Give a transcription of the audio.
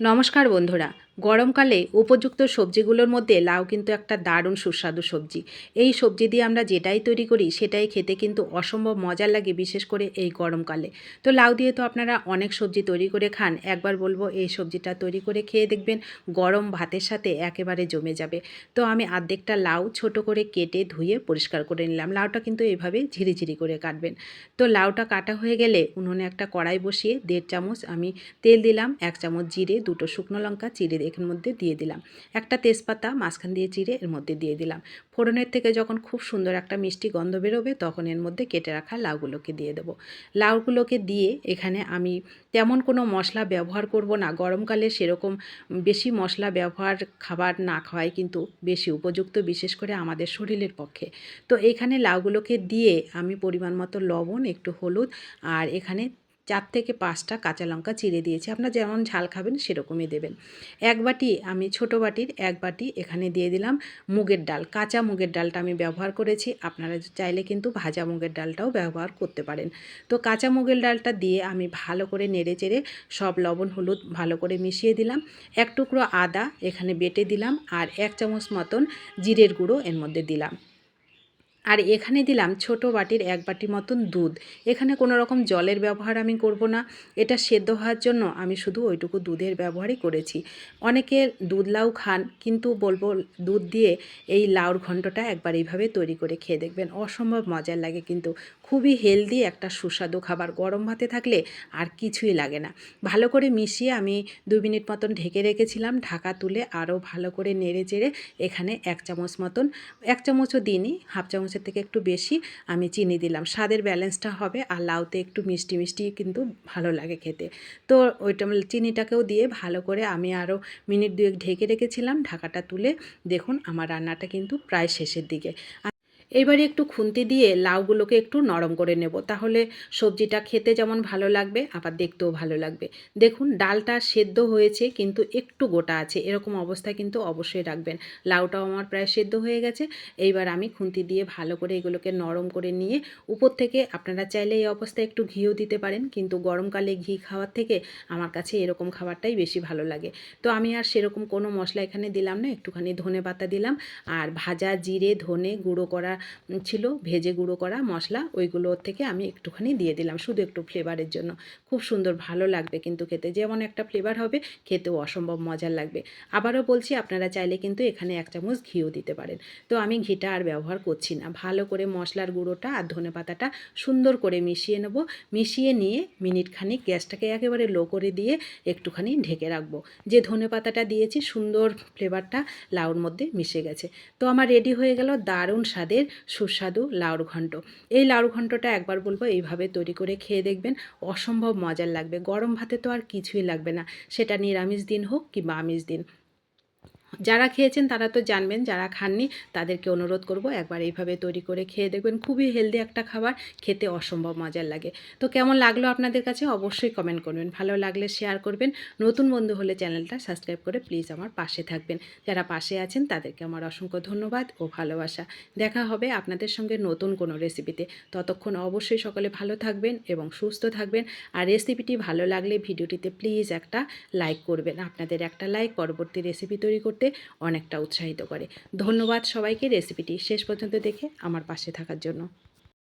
নমস্কার বন্ধুরা। গরমকালে উপযুক্ত সবজিগুলোর মধ্যে লাউ কিন্তু একটা দারুণ সুস্বাদু সবজি। এই সবজি দিয়ে আমরা যেটাই তৈরি করি, সেটাই খেতে কিন্তু অসম্ভব মজার লাগে বিশেষ করে এই গরমকালে। তো লাউ দিয়ে তো আপনারা অনেক সবজি তৈরি করে খান, একবার বলব এই সবজিটা তৈরি করে খেয়ে দেখবেন গরম ভাতের সাথে একেবারে জমে যাবে। তো আমি আর্ধেকটা লাউ ছোট করে কেটে ধুয়ে পরিষ্কার করে নিলাম। লাউটা কিন্তু এইভাবে ঝিরিঝিরি করে কাটবেন। তো লাউটা কাটা হয়ে গেলে উনুনে একটা কড়াই বসিয়ে দেড় চামচ আমি তেল দিলাম, এক চামচ জিরে, দুটো শুকনো লঙ্কা চিড়ে এর মধ্যে দিয়ে দিলাম। একটা তেজপাতা, মাঝখান দিয়ে চিড়ে এর মধ্যে দিয়ে দিলাম। ফোড়নের থেকে যখন খুব সুন্দর একটা মিষ্টি গন্ধ বেরোবে, তখন এর মধ্যে কেটে রাখা লাউগুলোকে দিয়ে দেবো। লাউগুলোকে দিয়ে এখানে আমি তেমন কোনো মশলা ব্যবহার করব না। গরমকালে সেরকম বেশি মশলা ব্যবহার খাবার না খাওয়াই কিন্তু বেশি উপযুক্ত, বিশেষ করে আমাদের শরীরের পক্ষে। তো এখানে লাউগুলোকে দিয়ে আমি পরিমাণ মতো লবণ, একটু হলুদ, আর এখানে চার থেকে পাঁচটা কাঁচা লঙ্কা চিড়ে দিয়েছি। আপনার যেমন ঝাল খাবেন, সেরকমই দেবেন। এক বাটি আমি ছোট বাটির এক বাটি এখানে দিয়ে দিলাম মুগের ডাল। কাঁচা মুগের ডালটা আমি ব্যবহার করেছি। আপনারা চাইলে কিন্তু ভাজা মুগের ডালটাও ব্যবহার করতে পারেন। তো কাঁচা মুগের ডালটা দিয়ে আমি ভালো করে নেড়ে চেড়ে সব লবণ, হলুদ ভালো করে মিশিয়ে দিলাম। এক টুকরো আদা এখানে বেটে দিলাম আর এক চামচ মতন জিরের গুঁড়ো এর মধ্যে দিলাম। আর এখানে দিলাম ছোট বাটির এক বাটি মতন দুধ। এখানে কোনো রকম জলের ব্যবহার আমি করব না। এটা সেদ্ধ হওয়ার জন্য আমি শুধু ওইটুকু দুধের ব্যবহারই করেছি। অনেকে দুধ লাউ খান, কিন্তু বলব দুধ দিয়ে এই লাউর ঘন্টটা একবার এইভাবে তৈরি করে খেয়ে দেখবেন। অসম্ভব মজার লাগে কিন্তু। খুবই হেলদি একটা সুস্বাদু খাবার। গরম ভাতে থাকলে আর কিছুই লাগে না। ভালো করে মিশিয়ে আমি দু মিনিট মতন ঢেকে রেখেছিলাম। ঢাকা তুলে আরও ভালো করে নেড়ে চেড়ে এখানে এক চামচ মতন, এক চামচও দিইনি, হাফ চামচের থেকে একটু বেশি আমি চিনি দিলাম। স্বাদের ব্যালেন্সটা হবে আর লাউতে একটু মিষ্টি মিষ্টি কিন্তু ভালো লাগে খেতে। তো ওইটা চিনিটাকেও দিয়ে ভালো করে আমি আরও মিনিট দুয়েক ঢেকে রেখেছিলাম, ঢাকাটা তুলে দেখুন আমার রান্নাটা কিন্তু প্রায় শেষের দিকে। এবারে একটু খুন্তি দিয়ে লাউগুলোকে একটু নরম করে নেব। তাহলে সবজিটা খেতে যেমন ভালো লাগবে, আবার দেখতেও ভালো লাগবে। দেখুন, ডালটা সেদ্ধ হয়েছে, কিন্তু একটু গোটা আছে। এরকম অবস্থায় কিন্তু অবশ্যই রাখবেন। লাউটাও আমার প্রায় সেদ্ধ হয়ে গেছে। এইবার আমি খুন্তি দিয়ে ভালো করে এগুলোকে নরম করে নিয়ে, উপর থেকে আপনারা চাইলে এই অবস্থায় একটু ঘিও দিতে পারেন, কিন্তু গরমকালে ঘি খাওয়ার থেকে আমার কাছে এরকম খাবারটাই বেশি ভালো লাগে। তো আমি আর সেরকম কোনো মশলা এখানে দিলাম না, একটুখানি ধনে পাতা দিলাম, আর ভাজা জিরে, ধনে গুঁড়ো করা ছিল, ভেজে গুঁড়ো করা মশলা ওইগুলোর থেকে আমি একটুখানি দিয়ে দিলাম, শুধু একটু ফ্লেভারের জন্য। খুব সুন্দর, ভালো লাগবে কিন্তু খেতে, যেমন একটা ফ্লেভার হবে, খেতেও অসম্ভব মজার লাগবে। আবারও বলছি, আপনারা চাইলে কিন্তু এখানে এক চামচ ঘিও দিতে পারেন। তো আমি ঘিটা আর ব্যবহার করছি না। ভালো করে মশলার গুঁড়োটা আর ধনে পাতাটা সুন্দর করে মিশিয়ে নেব। মিশিয়ে নিয়ে মিনিট খানিক গ্যাসটাকে একেবারে লো করে দিয়ে একটুখানি ঢেকে রাখব। যে ধনে পাতাটা দিয়েছি, সুন্দর ফ্লেভারটা লাউর মধ্যে মিশে গেছে। তো আমার রেডি হয়ে গেল দারুণ স্বাদের সুস্বাদু লাউর ঘণ্ট এই লাউর ঘণ্টটা একবার বলব, এইভাবে তৈরি করে খেয়ে দেখবেন অসম্ভব মজার লাগবে। গরম ভাতে তো আর কিছুই লাগবে না। সেটা নিরামিষ দিন হোক কিংবা আমিষ দিন। যারা খেয়েছেন তারা তো জানবেন, যারা খাননি তাদেরকে অনুরোধ করব একবার এইভাবে তৈরি করে খেয়ে দেখবেন খুবই হেলদি একটা খাবার, খেতে অসম্ভব মজার লাগে। তো কেমন লাগল আপনাদের কাছে অবশ্যই কমেন্ট করবেন, ভালো লাগলে শেয়ার করবেন, নতুন বন্ধু হলে চ্যানেলটা সাবস্ক্রাইব করে প্লিজ আমার পাশে থাকবেন। যারা পাশে আছেন তাদেরকে আমার অসংখ্য ধন্যবাদ ও ভালোবাসা। দেখা হবে আপনাদের সঙ্গে নতুন কোনো রেসিপিতে ততক্ষণ অবশ্যই সকলে ভালো থাকবেন এবং সুস্থ থাকবেন। আর রেসিপিটি ভালো লাগলে ভিডিওটিতে প্লিজ একটা লাইক করবেন। আপনাদের একটা লাইক পরবর্তী রেসিপি তৈরি করতে অনেকটা উৎসাহিত করে। ধন্যবাদ সবাইকে রেসিপিটি শেষ পর্যন্ত দেখে আমার পাশে থাকার জন্য।